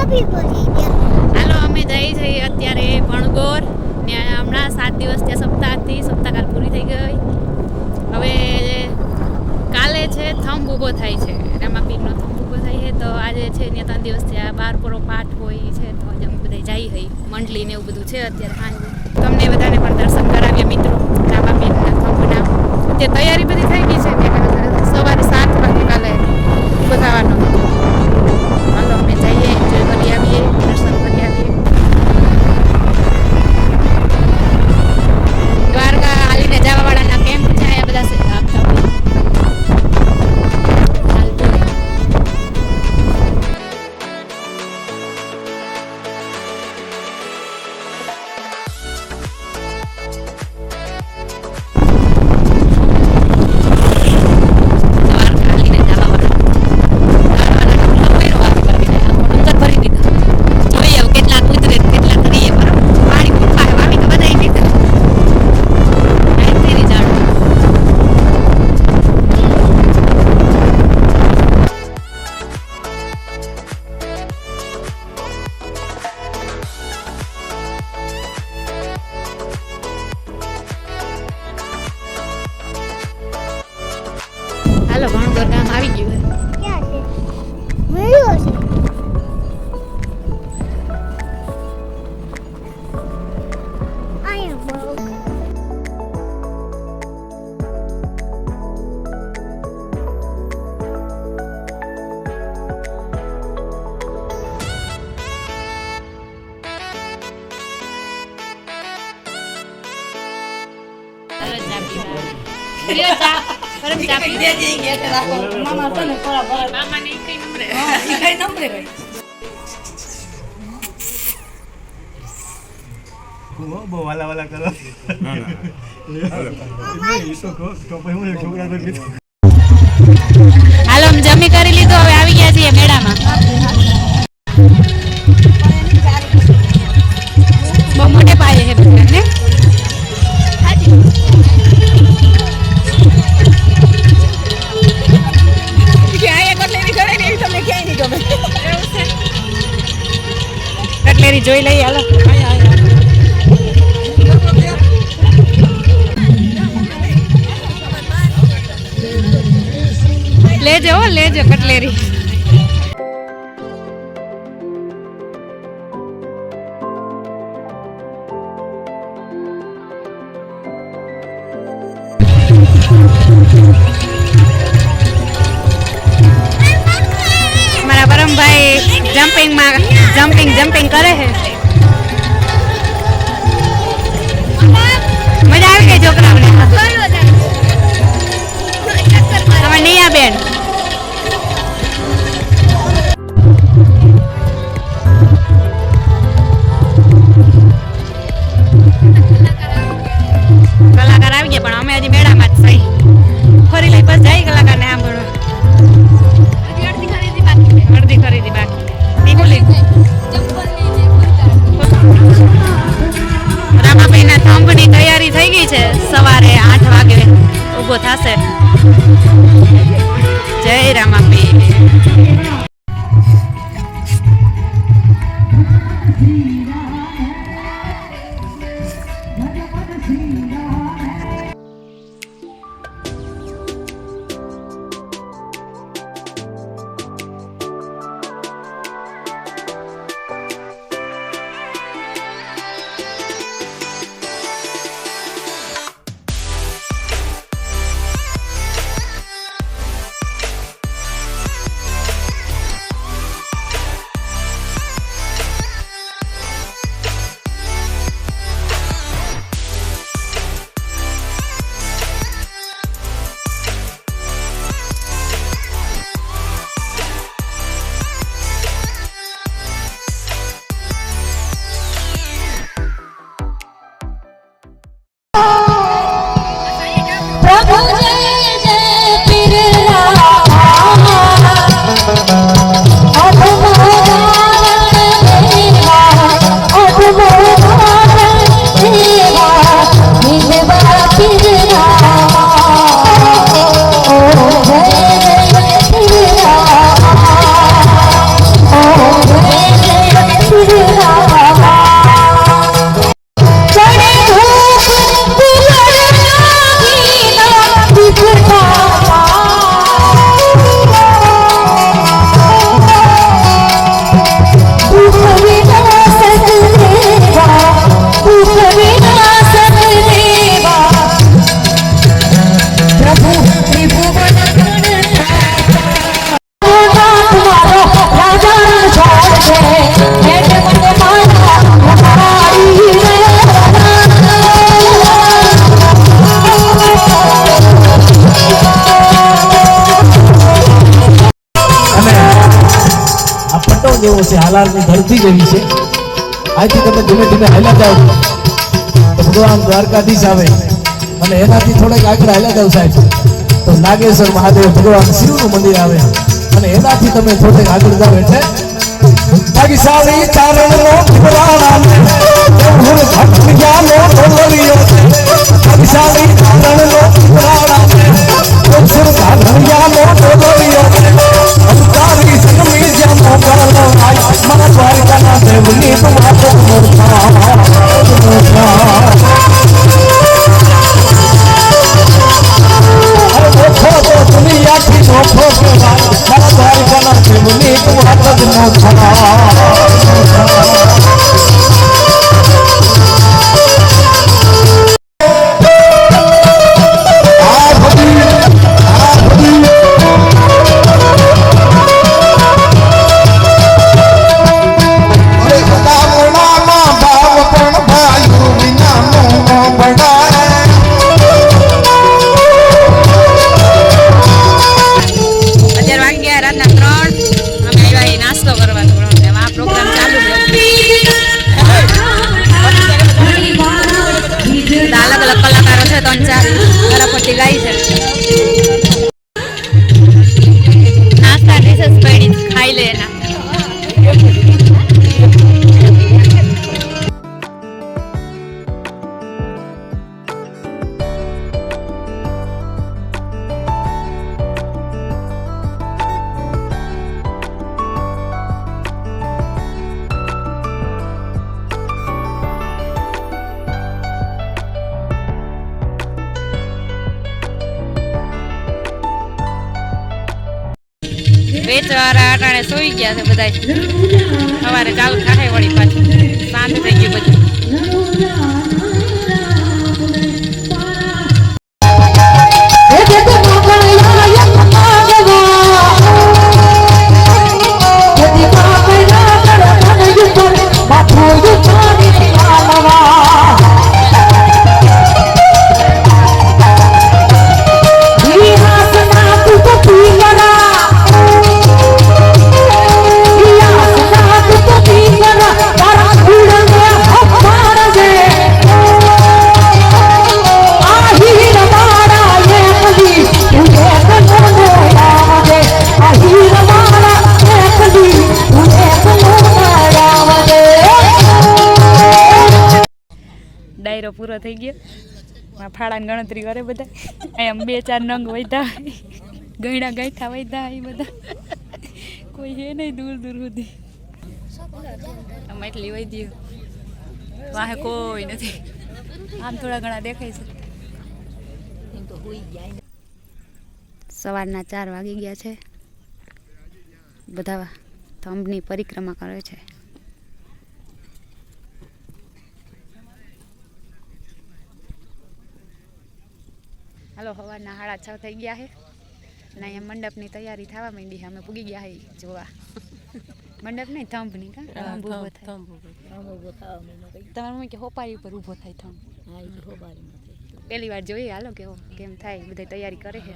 હાલો, અમે જઈ જઈએ અત્યારે ભણગોર ને હમણાં સાત દિવસ ત્યાં સપ્તાહ હતી સપ્તાહકાલ પૂરી થઈ ગઈ. હવે કાલે છે થંભ ઊભો થાય છે. રામાપીરનો થંભ ઊભો થાય છે, તો આજે છે ત્યાં ત્રણ દિવસ ત્યાં બાર પૂરો પાઠ હોય છે, તો આજે અમે બધા જઈ હઈ. મંડળી ને એવું બધું છે અત્યારે સાંજે. તમને બધાને પણ દર્શન કરાવીએ મિત્રો. રામાપીરના થંભના તે તૈયારી બધી થઈ ગઈ છે ને? સવારે સાત વાગે કાલે ઊભો હાલો ભણગોર ગામ આવી ગયું છે. ક્યાં છે મળ્યો છે અહીંયા બહુ તરત ચા પીવા. લ્યો ચા. તરત ચા પીવા. મામાને ઈ કઈ નંબરે. બહુ વાલા વાલા કરો છોકરા તો કીધું હાલો જમી કરી લીધું હવે આવી ગયા છીએ મેળામાં જોઈ લઈએ હાલો. લેજો લેજો કટલેરી. જમ્પિંગમાં જમ્પિંગ જમ્પિંગ કરે છે. મજા આવી ગઈ છોકરાઓને? હવે નૈયા બેન? પછી હાલારની ધરતી જેવી છે. અહીંથી તમે ધીમે ધીમે હાલ્યા જાઓ. તો ભગવાન દ્વારકાધીશ આવે. અને એનાથી થોડેક આગળ હાલ્યા જાઓ સાહેબ. તો નાગેશ્વર મહાદેવ ભગવાન શિવનું મંદિર આવે. અને એનાથી તમે થોડેક આગળ જાઓ એટલે ચારણનો ભગવાન ડોલરિયો ભાગશાળી વેચવાળા અટાણે સોઈ ગયા છે બધા સવારે ચાલુ થાય વળી પાછું. શાંત થઈ ગયું બધું પૂરો થઈ ગયો. માં ફાળાની ગણતરી કરે બધા. અહીંયા બે ચાર નંગ વધ્યા ગયણા ગાંઠા વધ્યા એ બધા. કોઈ હે નહીં દૂર દૂર સુધી. આમાં એટલી વધી વાહે કોઈ નથી. આમ થોડા ઘણા દેખાય છે. સવારના ચાર વાગી ગયા છે. બધા થંભની પરિક્રમા કરે છે. હાલો હવાના હાડા છ થઈ ગયા છે અને અહીંયા મંડપની તૈયારી થવા માંડી અમે પૂગી ગયા છે જોવા. મંડપ નહીં થંભની કા ઊભો થંભ ઊભો થાય તમારે કે હોપારી ઉપર ઊભો થાય થંભ? પહેલી વાર જોઈએ હાલો કેવો કેમ થાય બધાય તૈયારી કરે છે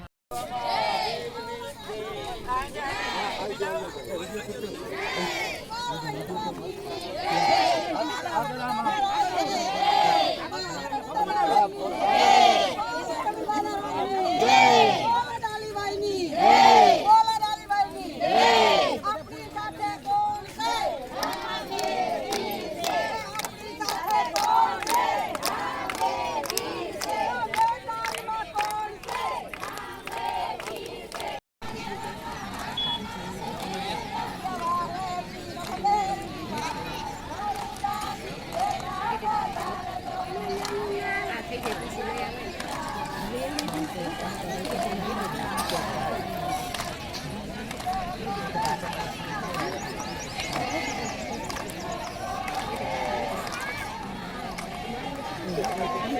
આગળ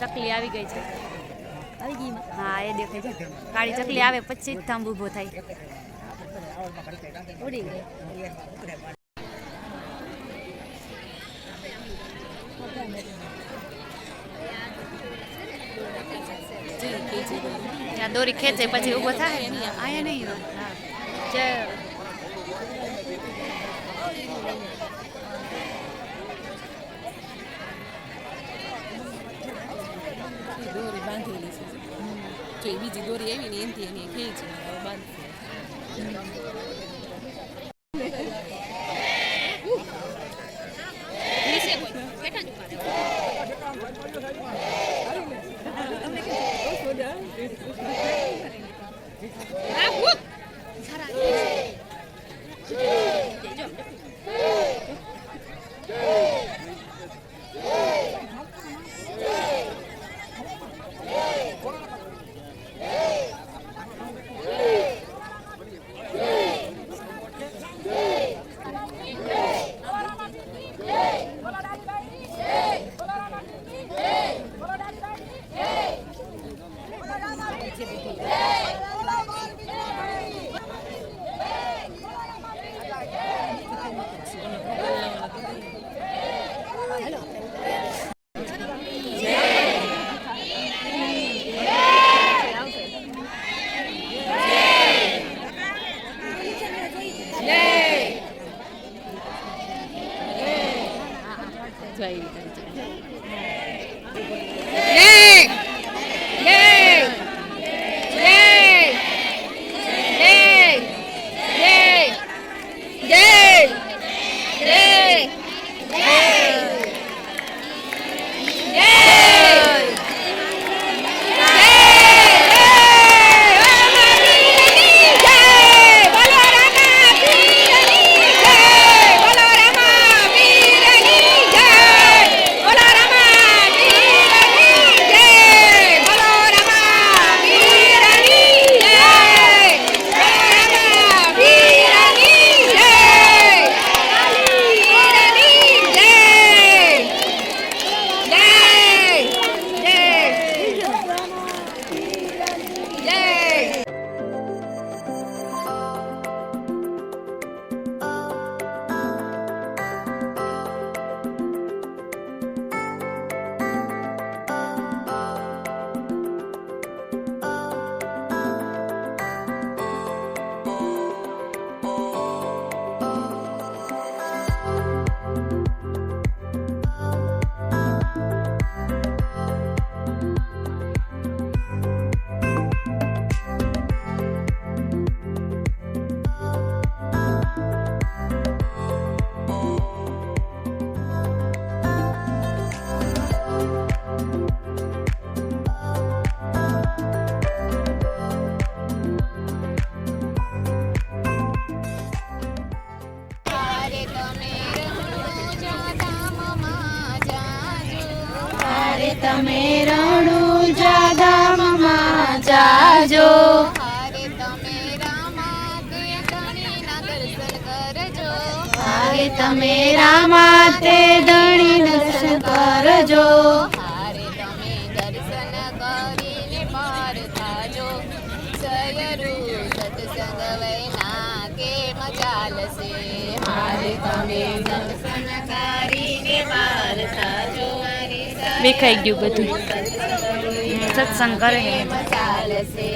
ચકલી આવી ગઈ છે. આવી ગઈ હા એ દેખાય છે. કાળી ચકલી આવે પછી જ થાંભ ઊભો થાય. ઉડી ગઈ દોરી ખેંચે પછી ઊભો થાય. અહીંયા નહીં હા. જે દોરી બાંધેલી છે જો એ બીજી દોરી આવી ને એનથી એની ખેંચી બાંધશે Nay. કરજો. હારે તમે રામા તે ધણી દર્શન કરજો. હારે તમે દર્શન કરીને પાર થાજો. સયરુ સત્સંગ વૈના કે મચાલશે હારે તમે દર્શન કરીને પાર થાજો. દેખાઈ ગયું બધું. સત્સંગ કરે. ચાલશે